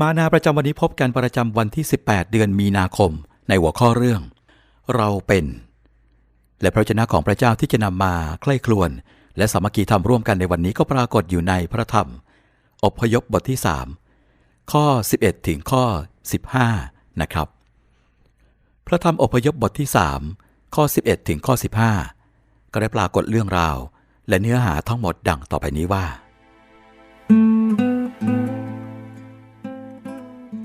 มานาประจำวันนี้พบกันประจำวันที่ 18 เดือนมีนาคม ในหัวข้อเรื่อง เราเป็น และพระเจ้าของพระเจ้าที่จะนำมาใคร่ครวญและสามัคคีธรรมร่วมกันในวันนี้ก็ปรากฏอยู่ในพระธรรม อพยพบทที่ 3 ข้อ 11 ถึงข้อ 15 นะครับ พระธรรมอพยพบทที่ 3 ข้อ 11 ถึงข้อ 15 ก็ได้ปรากฏเรื่องราว และเนื้อหาทั้งหมดดังต่อไปนี้ว่า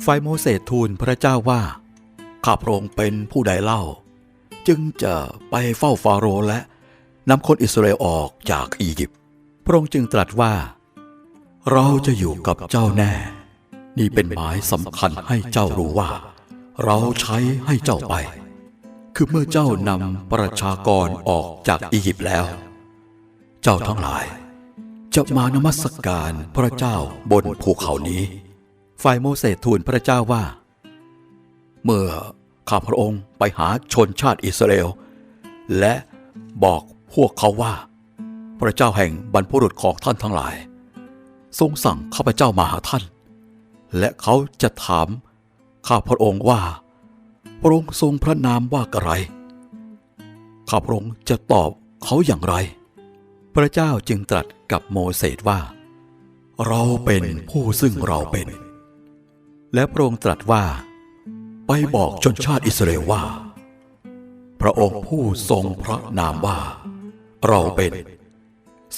ไฟโมเสสทูลพระเจ้าว่าข้าพระองค์เป็นผู้ใดเล่า จึงจะไปเฝ้าฟาโรห์และนำคนอิสราเอลออกจากอียิปต์พระองค์จึงตรัสว่า เราจะอยู่กับเจ้าแน่ นี่เป็นหมายสำคัญให้เจ้ารู้ว่า เราใช้ให้เจ้าไป คือเมื่อเจ้านำประชากรออกจากอียิปต์แล้ว เจ้าทั้งหลาย จะมานมัสการพระเจ้าบนภูเขานี้ ฝ่ายโมเสสทูลพระเจ้าว่า เมื่อข้าพระองค์ไปหาชนชาติอิสราเอล และบอกพวกเขาว่า พระเจ้าแห่งบรรพุรุษของท่านทั้งหลาย ทรงสั่งข้าพเจ้ามาหาท่าน และเขาจะถามข้าพระองค์ว่า พระองค์ทรงพระนามว่าอะไรข้าพระองค์จะตอบเขาอย่างไร พระเจ้าจึงตรัสกับโมเสสว่า เราเป็นผู้ซึ่งเราเป็น และพระองค์ตรัสว่า ไปบอกชนชาติอิสราเอลว่า พระองค์ผู้ทรงพระนามว่า เราเป็น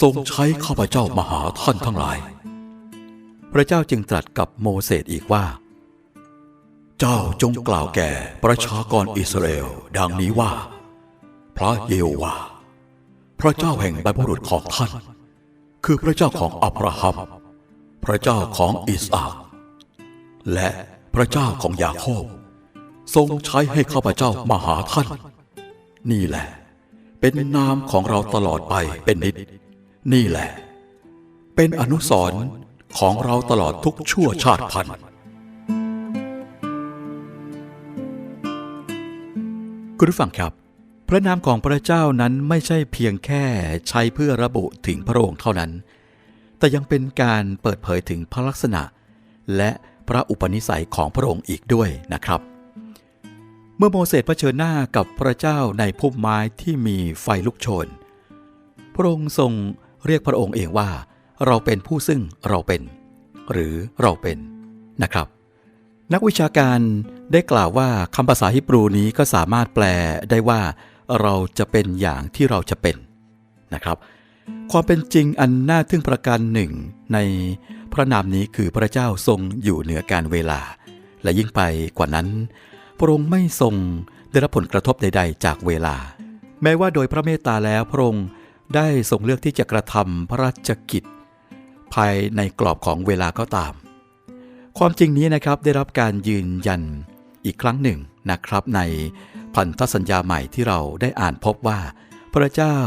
ทรงใช้ข้าพเจ้ามาหาท่านทั้งหลาย พระเจ้าจึงตรัสกับโมเสสอีกว่า เจ้าจงกล่าวแก่ประชากรอิสราเอลดังนี้ว่า พระเยโฮวาห์พระเจ้าแห่งบรรพบุรุษของท่าน คือพระเจ้าของอับราฮัม พระเจ้าของอิสอัค และพระเจ้าของยาโคบ ทรงใช้ให้ข้าพเจ้ามาหาท่าน นี่แหละ เป็นนามของเราตลอดไปเป็นนิด นี่แหละ เป็นอนุสรณ์ของเราตลอดทุกชั่วชาติพันธุ์คุณผู้ฟังครับ พระนามของพระเจ้านั้นไม่ใช่เพียงแค่ใช้เพื่อระบุถึงพระองค์เท่านั้น แต่ยังเป็นการเปิดเผยถึงพระลักษณะ และ พระอุปนิสัยของพระองค์อีกด้วยนะครับ เมื่อโมเสสเผชิญหน้ากับพระเจ้าในพุ่มไม้ที่มีไฟลุกโชน พระองค์ทรงเรียกพระองค์เองว่า เราเป็นผู้ซึ่งเราเป็น หรือเราเป็นนะครับ นักวิชาการได้กล่าวว่าคำภาษาฮิบรูนี้ก็สามารถแปลได้ว่า เราจะเป็นอย่างที่เราจะเป็นนะครับความเป็นจริงอันน่าทึ่งประการหนึ่งใน พระนามนี้คือพระเจ้าทรงอยู่เหนือการเวลา และยิ่งไปกว่านั้น พระองค์ไม่ทรงได้รับผลกระทบใด ๆ จากเวลา แม้ว่าโดยพระเมตตาแล้วพระองค์ได้ทรงเลือกที่จะกระทำพระราชกิจ ภายในกรอบของเวลาก็ตาม ความจริงนี้นะครับได้รับการยืนยันอีกครั้งหนึ่งนะครับในพันธสัญญาใหม่ที่เราได้อ่านพบว่า พระเจ้า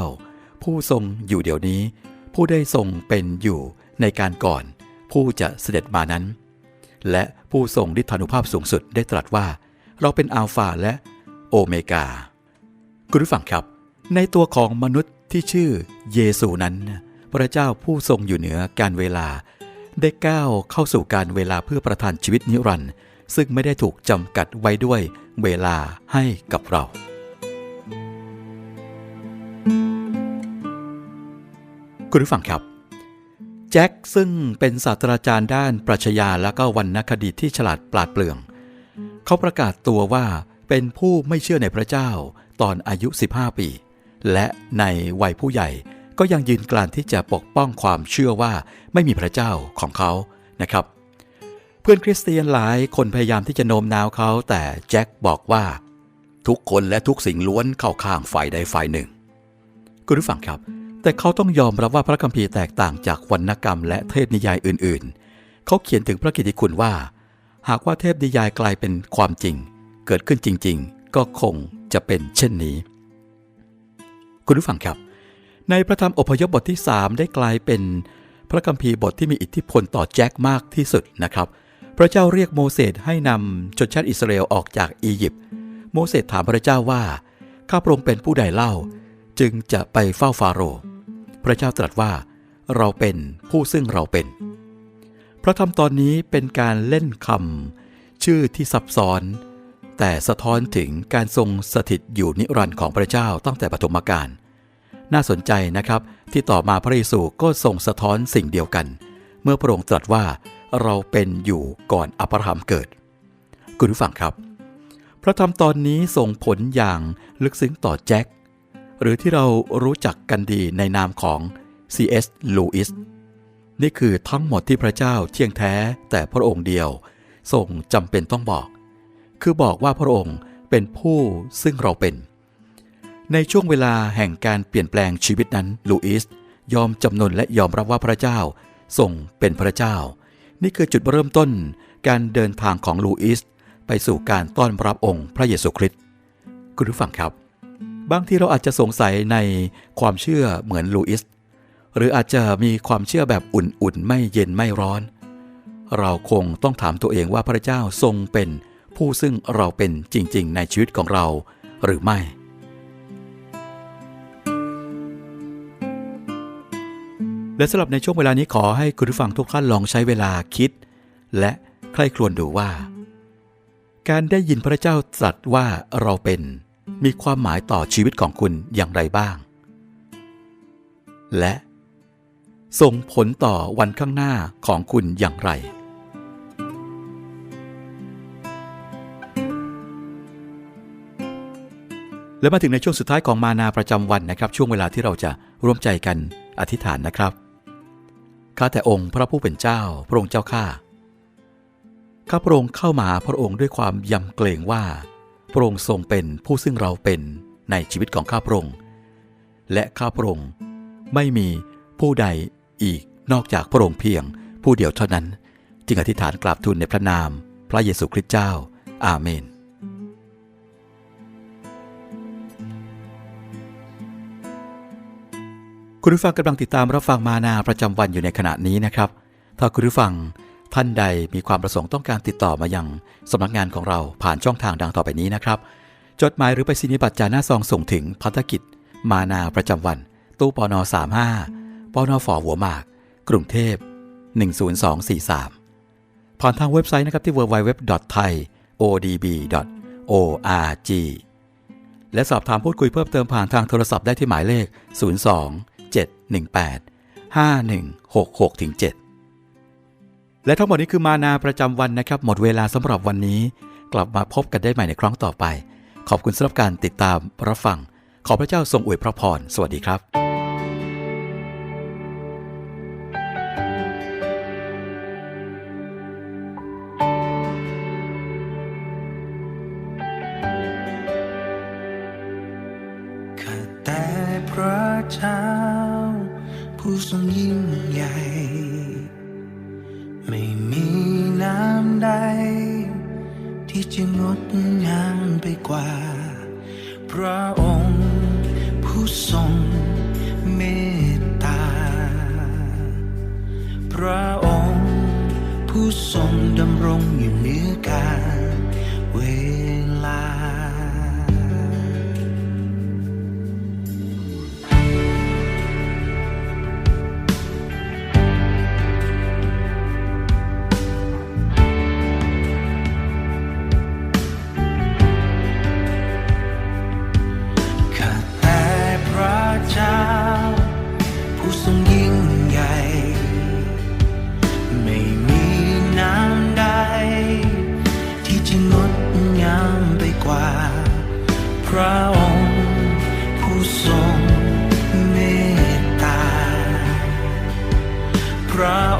ผู้ทรงอยู่เดี๋ยวนี้ ผู้ได้ทรงเป็นอยู่ในการก่อน ผู้จะเสด็จมานั้น และผู้ทรงฤทธานุภาพสูงสุดได้ตรัสว่า เราเป็นอัลฟาและโอเมกา คุณผู้ฟังครับ ในตัวของมนุษย์ที่ชื่อเยซูนั้น พระเจ้าผู้ทรงอยู่เหนือการเวลา ได้ก้าวเข้าสู่การเวลาเพื่อประทานชีวิตนิรันดร์ซึ่งไม่ได้ถูกจำกัดไว้ด้วยเวลาให้กับเราคุณผู้ฟังครับ จ็คซึ่งเป็นศาสตราจารย์ด้านปรัชญาและก็วรรณคดีที่ฉลาดปราดเปรื่อง เขาประกาศตัวว่าเป็นผู้ไม่เชื่อในพระเจ้าตอนอายุ 15 ปี และในวัยผู้ใหญ่ก็ยังยืนกรานที่จะปกป้องความเชื่อว่าไม่มีพระเจ้าของเขานะครับ เพื่อนคริสเตียนหลายคนพยายามที่จะโน้มน้าวเขา แต่แจ็คบอกว่า ทุกคนและทุกสิ่งล้วนเข้าข้างฝ่ายใดฝ่ายหนึ่ง คุณผู้ฟังครับ แต่เขาต้องยอมรับว่าพระคัมภีร์แตกต่างจากวรรณกรรมและเทพนิยายอื่นๆ เขาเขียนถึงพระกิติคุณว่า หากว่าเทพนิยายกลายเป็นความจริง เกิดขึ้นจริง ๆ ก็คงจะเป็นเช่นนี้ คุณผู้ฟังครับ ในพระธรรมอพยพบทที่ 3 ได้กลายเป็นพระคัมภีร์บทที่มีอิทธิพลต่อแจ็คมากที่สุดนะครับ พระเจ้าเรียกโมเสสให้นำชนชาติอิสราเอลออกจากอียิปต์ โมเสสถามพระเจ้าว่า ข้าพระองค์เป็นผู้ใดเล่า จึงจะไปเฝ้าฟาโรห์ พระเจ้าตรัสว่า เราเป็นผู้ซึ่งเราเป็น พระธรรมตอนนี้เป็นการเล่นคำชื่อที่ซับซ้อน แต่สะท้อนถึงการทรงสถิตอยู่นิรันดร์ของพระเจ้าตั้งแต่ปฐมกาลน่าสนใจนะครับ ที่ต่อมาพระเยซูก็ทรงสะท้อนสิ่งเดียวกัน เมื่อพระองค์ตรัสว่าเราเป็นอยู่ก่อนอับราฮัมเกิด คุณผู้ฟังครับ พระธรรมตอนนี้ส่งผลอย่างลึกซึ้งต่อแจ็ค หรือที่เรารู้จักกันดีในนามของ C.S. Lewis นี่คือทั้งหมดที่พระเจ้าเที่ยงแท้แต่พระองค์เดียวทรงจำเป็นต้องบอก คือบอกว่าพระองค์เป็นผู้ซึ่งเราเป็น ในช่วงเวลาแห่งการเปลี่ยนแปลงชีวิตนั้นลูอิสยอมจำนนและยอมรับว่าพระเจ้าทรงเป็นพระเจ้า นี่คือจุดเริ่มต้นการเดินทางของลูอิสไปสู่การต้อนรับองค์พระเยซูคริสต์คุณผู้ฟังครับ บางทีเราอาจจะสงสัยในความเชื่อเหมือนลูอิส หรืออาจจะมีความเชื่อแบบอุ่นๆ ไม่เย็นไม่ร้อน เราคงต้องถามตัวเองว่าพระเจ้าทรงเป็นผู้ซึ่งเราเป็นจริง ๆ ในชีวิตของเราหรือไม่ และสำหรับในช่วงเวลานี้ขอให้คุณผู้ฟังทุกท่านลองใช้เวลาคิด และใคร่ครวญดูว่า การได้ยินพระเจ้าตรัสว่าเราเป็น มีความหมายต่อชีวิตของคุณอย่างไรบ้าง และส่งผลต่อวันข้างหน้าของคุณอย่างไร และมาถึงในช่วงสุดท้ายของมานาประจำวันนะครับ ช่วงเวลาที่เราจะร่วมใจกันอธิษฐานนะครับ ข้าแต่องค์พระผู้เป็นเจ้า พระองค์เจ้าข้า ข้าพระองค์เข้ามาหาพระองค์ด้วยความยำเกรงว่า พระองค์ทรงเป็นผู้ซึ่งเราเป็นในชีวิตของข้าพระองค์ และข้าพระองค์ไม่มีผู้ใดอีกนอกจากพระองค์เพียงผู้เดียวเท่านั้น จึงอธิษฐานกราบทูลในพระนาม พระเยซูคริสต์เจ้า อาเมน คุณผู้ฟังกำลังติดตามรับฟังมานาประจำวันอยู่ในขณะนี้นะครับ ถ้าคุณผู้ฟัง ท่านใดมีความประสงค์ต้องการติดต่อมายังสำนักงานของเราผ่านช่องทางดังต่อไปนี้นะครับ จดหมายหรือไปสินิบัตรจาหน้าซองส่งถึงพันธกิจ มานาประจำวัน ตู้ปอนอ35ปอนอฝอหัวหมาก กรุงเทพ 10243 ผ่านทางเว็บไซต์นะครับที่ www.thaiodb.org และสอบถามพูดคุยเพิ่มเติมผ่านทางโทรศัพท์ได้ที่หมายเลข 02 718 5166ถึง7 และทั้งหมดนี้คือมานาประจำวันนะครับ หมดเวลาสำหรับวันนี้ กลับมาพบกันได้ใหม่ในครั้งต่อไป ขอบคุณสำหรับการติดตามรับฟัง ขอพระเจ้าทรงอวยพระพร สวัสดีครับ ดงามไปกว่า พระองค์ผู้ทรงเมตตา พระองค์ผู้ทรงดำรงอยู่เหนือการเว Drive.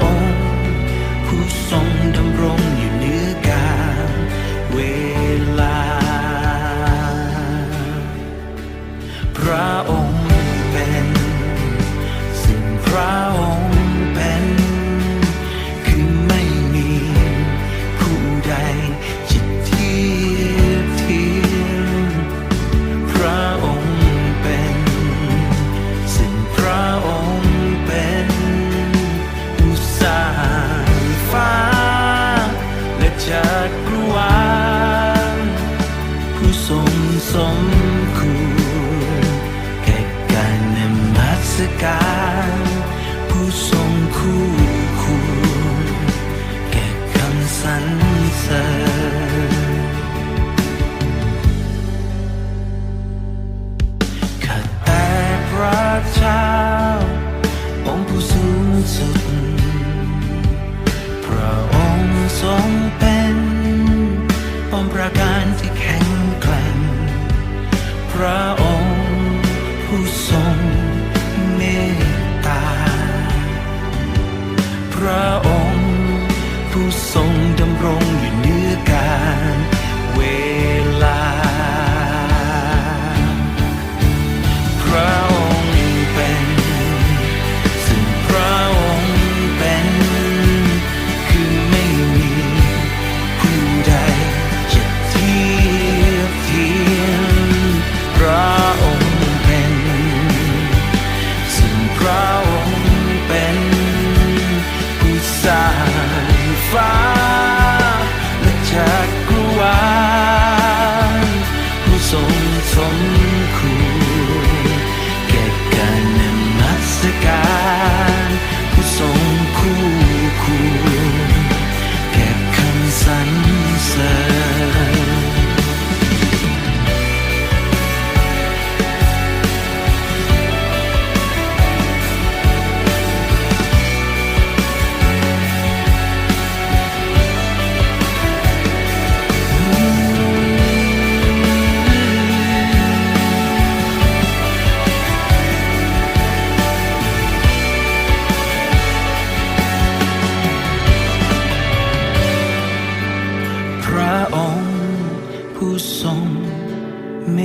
เม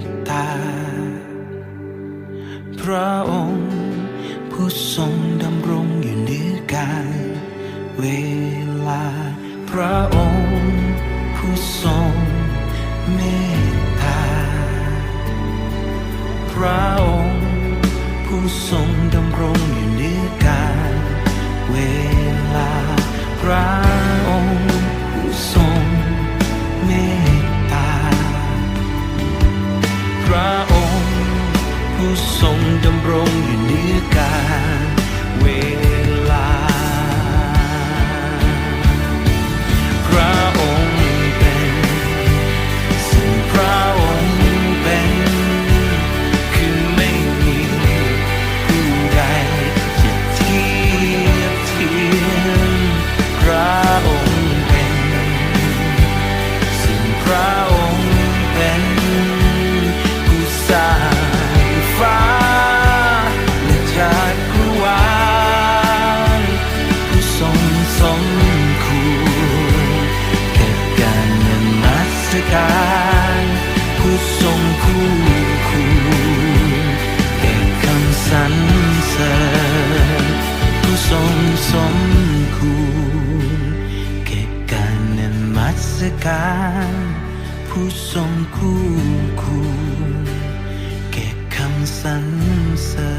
ตตา พระองค์ ผู้ทรงดำรงอยู่เหนือกาลเวลา พระองค์ ผู้ทรงเมตตา พระองค์ ผู้ทรงดำรงอยู่เหนือกาลเวลาพระันเสริญผู้ทรงสมคุณเก่การนมัสการผู้ทรงคู่คุณแก่คำสรรเสริญ